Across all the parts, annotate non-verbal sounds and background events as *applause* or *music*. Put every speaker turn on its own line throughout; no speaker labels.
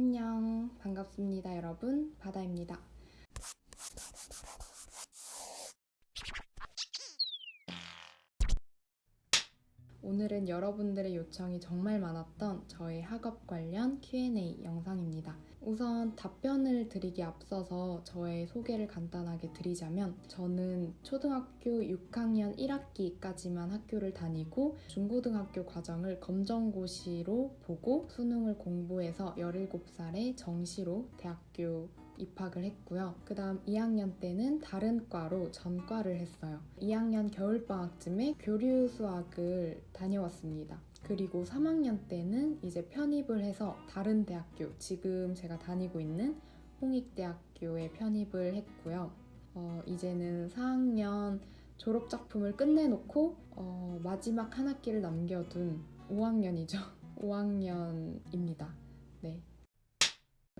안녕. 반갑습니다, 여러분. 바다입니다. 오늘은 여러분들의 요청이 정말 많았던 저의 학업 관련 Q&A 영상입니다. 우선 답변을 드리기 앞서서 저의 소개를 간단하게 드리자면 저는 초등학교 6학년 1학기까지만 학교를 다니고 중고등학교 과정을 검정고시로 보고 수능을 공부해서 17살에 정시로 대학교 입학을 했고요. 그 다음 2학년 때는 다른 과로 전과를 했어요. 2학년 겨울방학쯤에 교류 수학을 다녀왔 습니다. 그리고 3학년 때는 이제 편입을 해서 다른 대학교, 지금 제가 다니고 있는 홍익대학교에 편입을 했고요. 어, 이제는 4학년 졸업작품을 끝내놓고 어, 마지막 한 학기를 남겨둔 5학년이죠. 5학년입니다. *laughs* 네.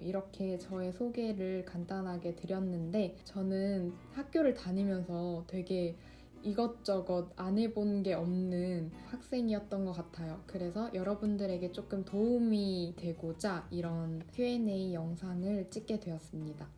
이렇게 저의 소개를 간단하게 드렸는데 저는 학교를 다니면서 되게 이것저것 안 해본 게 없는 학생이었던 것 같아요. 그래서 여러분들에게 조금 도움이 되고자 이런 Q&A 영상을 찍게 되었습니다.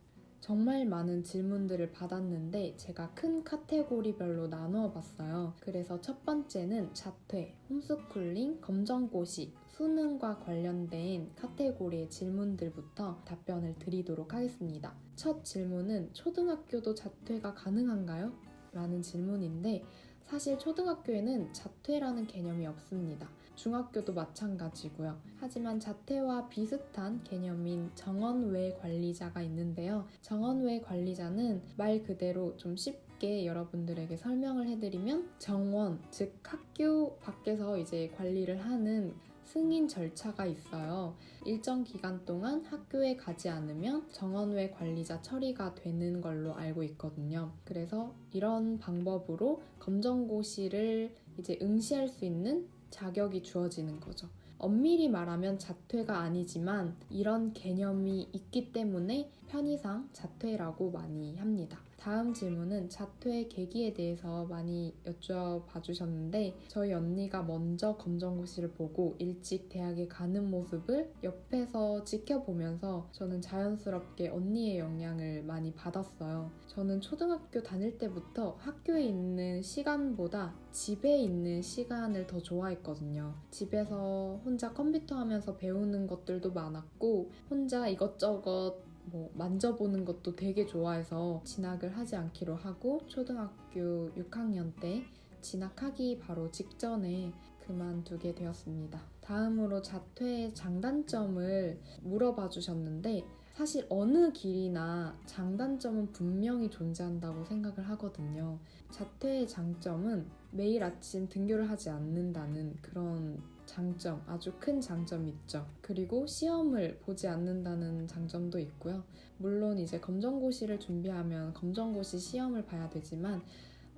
정말 많은 질문들을 받았는데 제가 큰 카테고리별로 나누어 봤어요. 그래서 첫 번째는 자퇴, 홈스쿨링, 검정고시, 수능과 관련된 카테고리의 질문들부터 답변을 드리도록 하겠습니다. 첫 질문은 초등학교도 자퇴가 가능한가요? 라는 질문인데 사실 초등학교에는 자퇴라는 개념이 없습니다. 중학교도 마찬가지고요. 하지만 자퇴와 비슷한 개념인 정원외 관리자가 있는데요. 정원외 관리자는 말 그대로 좀 쉽게 여러분들에게 설명을 해드리면 정원, 즉 학교 밖에서 이제 관리를 하는 승인 절차가 있어요. 일정 기간 동안 학교에 가지 않으면 정원외 관리자 처리가 되는 걸로 알고 있거든요. 그래서 이런 방법으로 검정고시를 이제 응시할 수 있는 자격이 주어지는 거죠. 엄밀히 말하면 자퇴가 아니지만 이런 개념이 있기 때문에 편의상 자퇴라고 많이 합니다. 다음 질문은 자퇴 계기에 대해서 많이 여쭤봐 주셨는데 저희 언니가 먼저 검정고시를 보고 일찍 대학에 가는 모습을 옆에서 지켜보면서 저는 자연스럽게 언니의 영향을 많이 받았어요. 저는 초등학교 다닐 때부터 학교에 있는 시간보다 집에 있는 시간을 더 좋아했거든요. 집에서 혼자 컴퓨터 하면서 배우는 것들도 많았고 혼자 이것저것 뭐 만져보는 것도 되게 좋아해서 진학을 하지 않기로 하고 초등학교 6학년 때 진학하기 바로 직전에 그만두게 되었습니다. 다음으로 자퇴의 장단점을 물어봐 주셨는데 사실 어느 길이나 장단점은 분명히 존재한다고 생각을 하거든요. 자퇴의 장점은 매일 아침 등교를 하지 않는다는 그런 장점, 아주 큰 장점이 있죠. 그리고 시험을 보지 않는다는 장점도 있고요. 물론 이제 검정고시를 준비하면 검정고시 시험을 봐야 되지만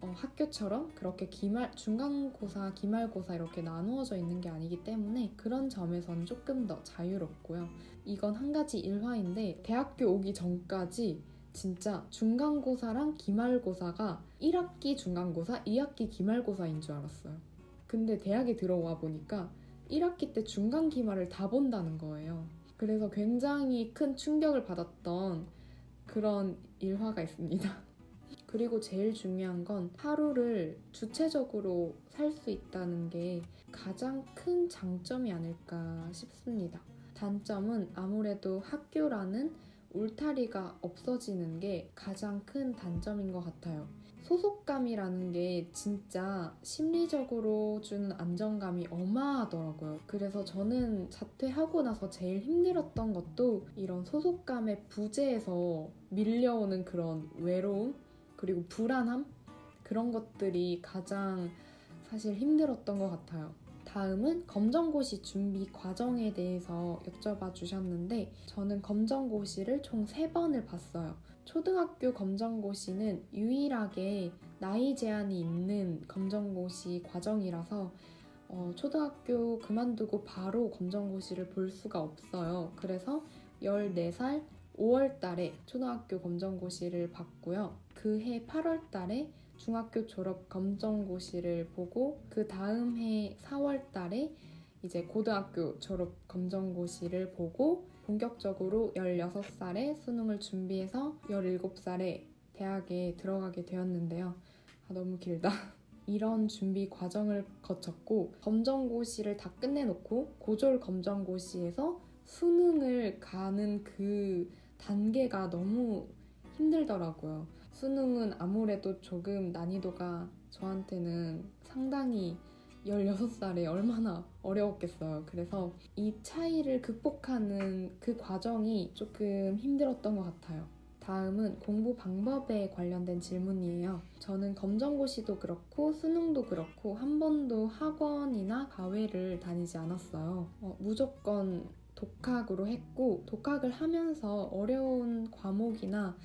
어, 학교처럼 그렇게 기말, 중간고사, 기말고사 이렇게 나누어져 있는 게 아니기 때문에 그런 점에서는 조금 더 자유롭고요. 이건 한 가지 일화인데 대학교 오기 전까지 진짜 중간고사랑 기말고사가 1학기 중간고사, 2학기 기말고사인 줄 알았어요. 근데 대학에 들어와 보니까 1학기 때 중간 기말을 다 본다는 거예요. 그래서 굉장히 큰 충격을 받았던 그런 일화가 있습니다. *laughs* 그리고 제일 중요한 건 하루를 주체적으로 살 수 있다는 게 가장 큰 장점이 아닐까 싶습니다. 단점은 아무래도 학교라는 울타리가 없어지는 게 가장 큰 단점인 것 같아요. 소속감이라는 게 진짜 심리적으로 주는 안정감이 어마하더라고요. 그래서 저는 자퇴하고 나서 제일 힘들었던 것도 이런 소속감의 부재에서 밀려오는 그런 외로움, 그리고 불안함? 그런 것들이 가장 사실 힘들었던 것 같아요. 다음은 검정고시 준비 과정에 대해서 여쭤봐 주셨는데 저는 검정고시를 총 3번을 봤어요. 초등학교 검정고시는 유일하게 나이 제한이 있는 검정고시 과정이라서 어, 초등학교 그만두고 바로 검정고시를 볼 수가 없어요. 그래서 14살 5월 달에 초등학교 검정고시를 봤고요. 그해 8월 달에 중학교 졸업 검정고시를 보고 그 다음 해 4월 달에 이제 고등학교 졸업 검정고시를 보고 본격적으로 16살에 수능을 준비해서 17살에 대학에 들어가게 되었는데요. 아, 너무 길다. *laughs* 이런 준비 과정을 거쳤고 검정고시를 다 끝내놓고 고졸 검정고시에서 수능을 가는 그 단계가 너무 힘들더라고요. 수능은 아무래도 조금 난이도가 저한테는 상당히 16살에 얼마나 어려웠겠어요. 그래서 이 차이를 극복하는 그 과정이 조금 힘들었던 것 같아요. 다음은 공부 방법에 관련된 질문이에요. 저는 검정고시도 그렇고 수능도 그렇고 한 번도 학원이나 과외를 다니지 않았어요. 어, 무조건 독학으로 했고 독학을 하면서 어려운 과목이나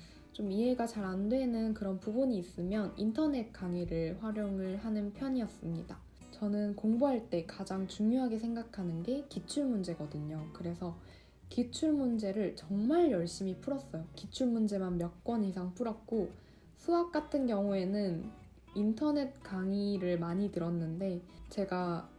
좀 이해가 잘 안 되는 그런 부분이 있으면 인터넷 강의를 활용을 하는 편이었습니다. 저는 공부할 때 가장 중요하게 생각하는 게 기출 문제거든요. 그래서 기출 문제를 정말 열심히 풀었어요. 기출 문제만 몇 권 이상 풀었고 수학 같은 경우에는 인터넷 강의를 많이 들었는데 제가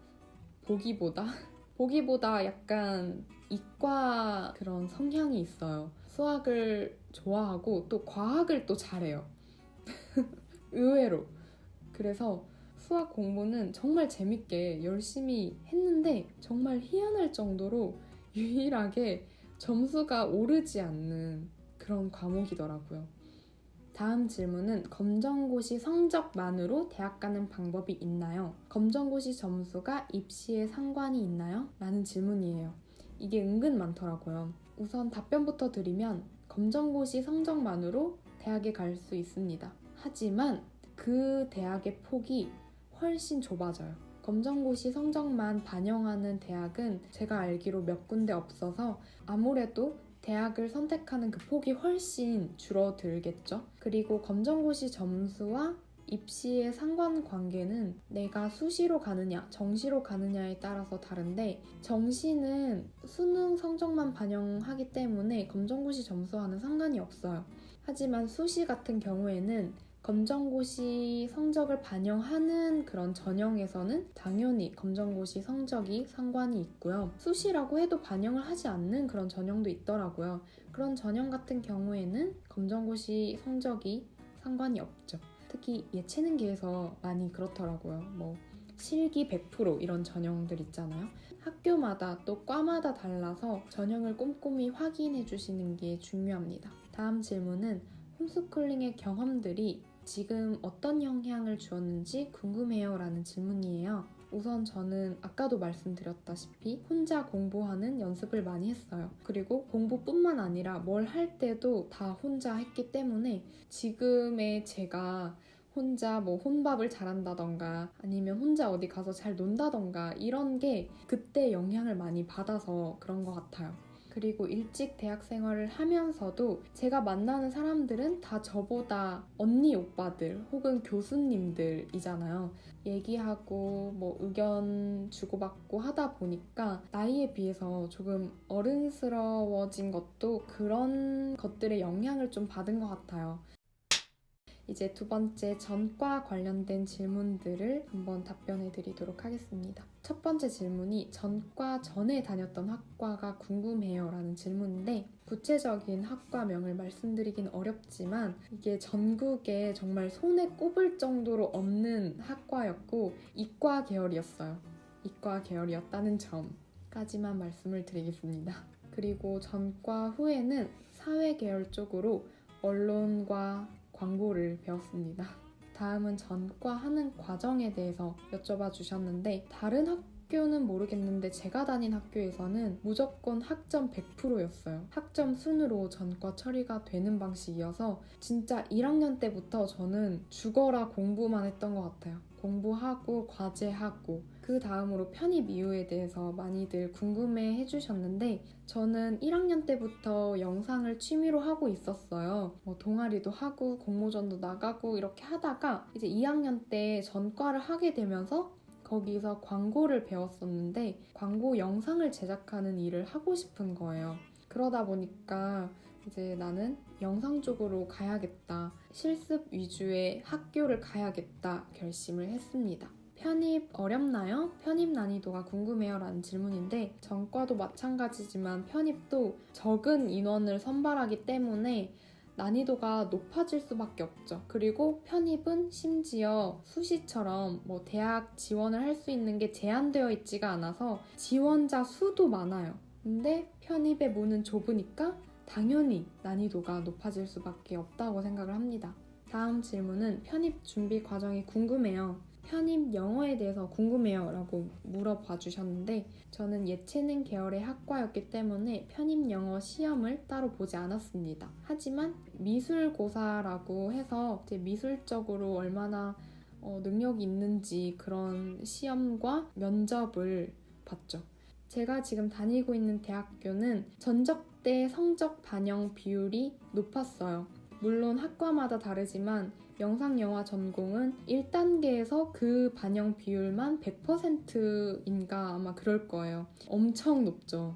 보기보다 *laughs* 보기보다 약간 이과 그런 성향이 있어요. 수학을 좋아하고 또 과학을 또 잘해요. *laughs* 의외로. 그래서 수학 공부는 정말 재밌게 열심히 했는데 정말 희한할 정도로 유일하게 점수가 오르지 않는 그런 과목이더라고요. 다음 질문은 검정고시 성적만으로 대학 가는 방법이 있나요? 검정고시 점수가 입시에 상관이 있나요? 라는 질문이에요. 이게 은근 많더라고요. 우선 답변부터 드리면 검정고시 성적만으로 대학에 갈 수 있습니다. 하지만 그 대학의 폭이 훨씬 좁아져요. 검정고시 성적만 반영하는 대학은 제가 알기로 몇 군데 없어서 아무래도 대학을 선택하는 그 폭이 훨씬 줄어들겠죠. 그리고 검정고시 점수와 입시의 상관관계는 내가 수시로 가느냐, 정시로 가느냐에 따라서 다른데 정시는 수능 성적만 반영하기 때문에 검정고시 점수와는 상관이 없어요. 하지만 수시 같은 경우에는 검정고시 성적을 반영하는 그런 전형에서는 당연히 검정고시 성적이 상관이 있고요. 수시라고 해도 반영을 하지 않는 그런 전형도 있더라고요. 그런 전형 같은 경우에는 검정고시 성적이 상관이 없죠. 특히 예체능계에서 많이 그렇더라고요. 뭐 실기 100% 이런 전형들 있잖아요. 학교마다 또 과마다 달라서 전형을 꼼꼼히 확인해 주시는 게 중요합니다. 다음 질문은 홈스쿨링의 경험들이 지금 어떤 영향을 주었는지 궁금해요 라는 질문이에요. 우선 저는 아까도 말씀드렸다시피 혼자 공부하는 연습을 많이 했어요. 그리고 공부뿐만 아니라 뭘 할 때도 다 혼자 했기 때문에 지금의 제가 혼자 뭐 혼밥을 잘한다던가 아니면 혼자 어디 가서 잘 논다던가 이런 게 그때 영향을 많이 받아서 그런 것 같아요. 그리고 일찍 대학 생활을 하면서도 제가 만나는 사람들은 다 저보다 언니 오빠들 혹은 교수님들이잖아요. 얘기하고 뭐 의견 주고받고 하다 보니까 나이에 비해서 조금 어른스러워진 것도 그런 것들의 영향을 좀 받은 것 같아요. 이제 두 번째 전과 관련된 질문들을 한번 답변해 드리도록 하겠습니다. 첫 번째 질문이 전과 전에 다녔던 학과가 궁금해요 라는 질문인데 구체적인 학과명을 말씀드리긴 어렵지만 이게 전국에 정말 손에 꼽을 정도로 없는 학과였고 이과 계열이었어요. 이과 계열이었다는 점까지만 말씀을 드리겠습니다. 그리고 전과 후에는 사회 계열 쪽으로 언론과 광고를 배웠습니다. 다음은 전과 하는 과정에 대해서 여쭤봐 주셨는데 다른 학교는 모르겠는데 제가 다닌 학교에서는 무조건 학점 100%였어요. 학점 순으로 전과 처리가 되는 방식이어서 진짜 1학년 때부터 저는 죽어라 공부만 했던 것 같아요. 공부하고 과제하고 그 다음으로 편입 이유에 대해서 많이들 궁금해 해주셨는데 저는 1학년 때부터 영상을 취미로 하고 있었어요. 뭐 동아리도 하고 공모전도 나가고 이렇게 하다가 이제 2학년 때 전과를 하게 되면서 거기서 광고를 배웠었는데 광고 영상을 제작하는 일을 하고 싶은 거예요. 그러다 보니까 이제 나는 영상 쪽으로 가야겠다. 실습 위주의 학교를 가야겠다 결심을 했습니다. 편입 어렵나요? 편입 난이도가 궁금해요 라는 질문인데 전과도 마찬가지지만 편입도 적은 인원을 선발하기 때문에 난이도가 높아질 수밖에 없죠. 그리고 편입은 심지어 수시처럼 뭐 대학 지원을 할 수 있는 게 제한되어 있지가 않아서 지원자 수도 많아요. 근데 편입의 문은 좁으니까 당연히 난이도가 높아질 수밖에 없다고 생각을 합니다. 다음 질문은 편입 준비 과정이 궁금해요. 편입 영어에 대해서 궁금해요 라고 물어봐 주셨는데 저는 예체능 계열의 학과였기 때문에 편입 영어 시험을 따로 보지 않았습니다. 하지만 미술고사라고 해서 이제 미술적으로 얼마나 어, 능력이 있는지 그런 시험과 면접을 봤죠. 제가 지금 다니고 있는 대학교는 전적 대 성적 반영 비율이 높았어요. 물론 학과마다 다르지만 영상 영화 전공은 1단계에서 그 반영 비율만 100%인가 아마 그럴 거예요. 엄청 높죠.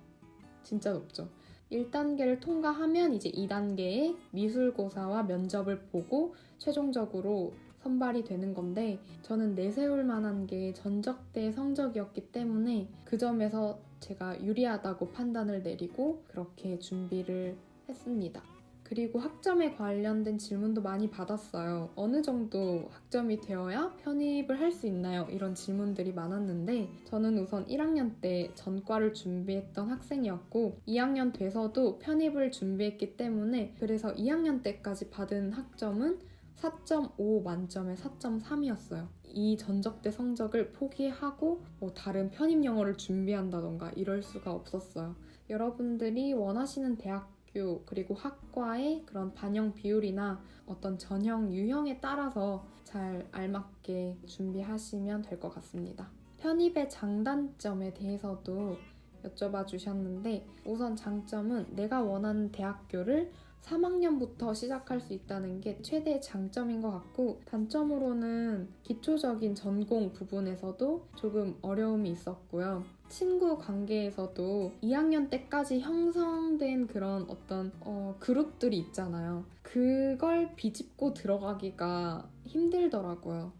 진짜 높죠. 1단계를 통과하면 이제 2단계의 미술고사와 면접을 보고 최종적으로 선발이 되는 건데 저는 내세울 만한 게 전적대 성적이었기 때문에 그 점에서 제가 유리하다고 판단을 내리고 그렇게 준비를 했습니다. 그리고 학점에 관련된 질문도 많이 받았어요. 어느 정도 학점이 되어야 편입을 할 수 있나요? 이런 질문들이 많았는데 저는 우선 1학년 때 전과를 준비했던 학생이었고 2학년 돼서도 편입을 준비했기 때문에 그래서 2학년 때까지 받은 학점은 4.5 만점에 4.3이었어요. 이 전적대 성적을 포기하고 뭐 다른 편입 영어를 준비한다던가 이럴 수가 없었어요. 여러분들이 원하시는 대학 학교 그리고 학과의 그런 반영 비율이나 어떤 전형 유형에 따라서 잘 알맞게 준비하시면 될 것 같습니다. 편입의 장단점에 대해서도 여쭤봐 주셨는데 우선 장점은 내가 원하는 대학교를 3학년부터 시작할 수 있다는 게 최대 장점인 것 같고 단점으로는 기초적인 전공 부분에서도 조금 어려움이 있었고요. 친구 관계에서도 2학년 때까지 형성된 그런 어떤 어, 그룹들이 있잖아요. 그걸 비집고 들어가기가 힘들더라고요.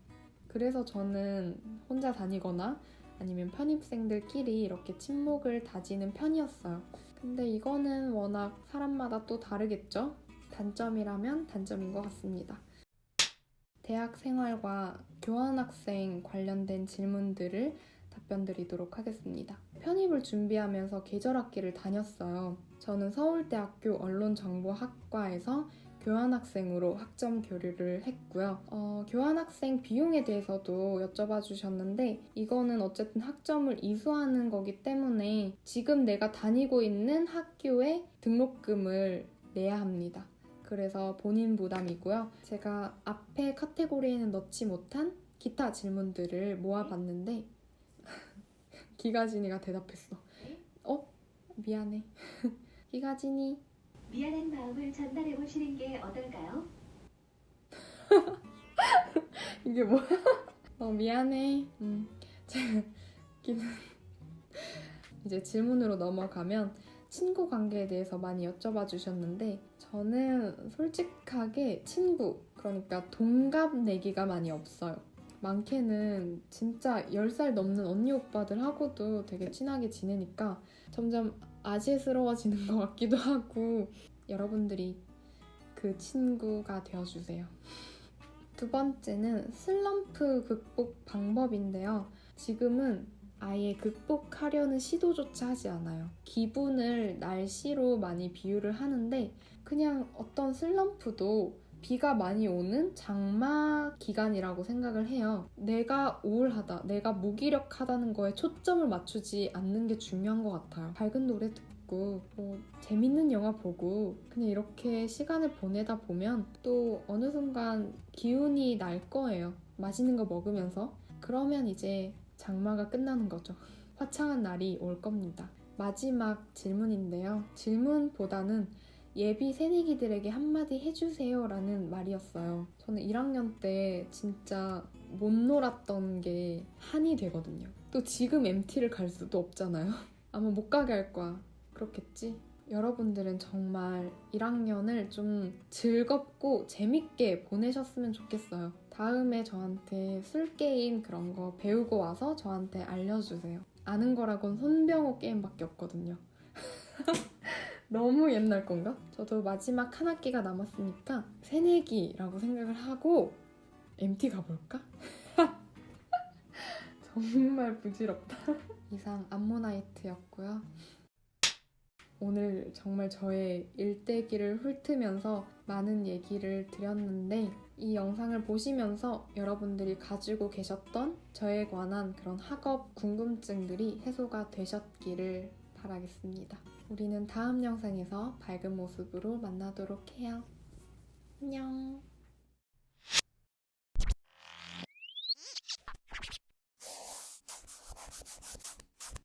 그래서 저는 혼자 다니거나 아니면 편입생들끼리 이렇게 친목을 다지는 편이었어요. 근데 이거는 워낙 사람마다 또 다르겠죠? 단점이라면 단점인 것 같습니다. 대학 생활과 교환학생 관련된 질문들을 답변 드리도록 하겠습니다. 편입을 준비하면서 계절학기를 다녔어요. 저는 서울대학교 언론정보학과에서 교환학생으로 학점 교류를 했고요. 어, 교환학생 비용에 대해서도 여쭤봐 주셨는데 이거는 어쨌든 학점을 이수하는 거기 때문에 지금 내가 다니고 있는 학교에 등록금을 내야 합니다. 그래서 본인 부담이고요. 제가 앞에 카테고리에는 넣지 못한 기타 질문들을 모아봤는데 *laughs* 기가진이가 대답했어. 어? 미안해. *laughs* 기가진이
미안한 마음을 전달해 보시는 게 어떨까요? *laughs*
이게 뭐야? 어, 미안해. 음, 기는 *laughs* 이제 질문으로 넘어가면 친구 관계에 대해서 많이 여쭤봐 주셨는데 저는 솔직하게 친구 그러니까 동갑 내기가 많이 없어요. 많게는 진짜 10살 넘는 언니 오빠들하고도 되게 친하게 지내니까 점점 아재스러워지는 것 같기도 하고 여러분들이 그 친구가 되어주세요. 두 번째는 슬럼프 극복 방법인데요. 지금은 아예 극복하려는 시도조차 하지 않아요. 기분을 날씨로 많이 비유를 하는데 그냥 어떤 슬럼프도 비가 많이 오는 장마 기간이라고 생각을 해요. 내가 우울하다, 내가 무기력하다는 거에 초점을 맞추지 않는 게 중요한 것 같아요. 밝은 노래 듣고, 뭐, 재밌는 영화 보고, 그냥 이렇게 시간을 보내다 보면 또 어느 순간 기운이 날 거예요. 맛있는 거 먹으면서. 그러면 이제 장마가 끝나는 거죠. 화창한 날이 올 겁니다. 마지막 질문인데요. 질문보다는 예비 새내기들에게 한마디 해주세요 라는 말이었어요. 저는 1학년 때 진짜 못 놀았던 게 한이 되거든요. 또 지금 MT를 갈 수도 없잖아요. *laughs* 아마 못 가게 할 거야. 그렇겠지? 여러분들은 정말 1학년을 좀 즐겁고 재밌게 보내셨으면 좋겠어요. 다음에 저한테 술게임 그런 거 배우고 와서 저한테 알려주세요. 아는 거라곤 손병호 게임밖에 없거든요. *laughs* 너무 옛날 건가? 저도 마지막 한 학기가 남았으니까 새내기라고 생각을 하고 MT 가볼까? *laughs* 정말 부질없다. 이상 암모나이트였고요. 오늘 정말 저의 일대기를 훑으면서 많은 얘기를 드렸는데 이 영상을 보시면서 여러분들이 가지고 계셨던 저에 관한 그런 학업 궁금증들이 해소가 되셨기를 바라겠습니다. 우리는 다음 영상에서 밝은 모습으로 만나도록 해요. 안녕.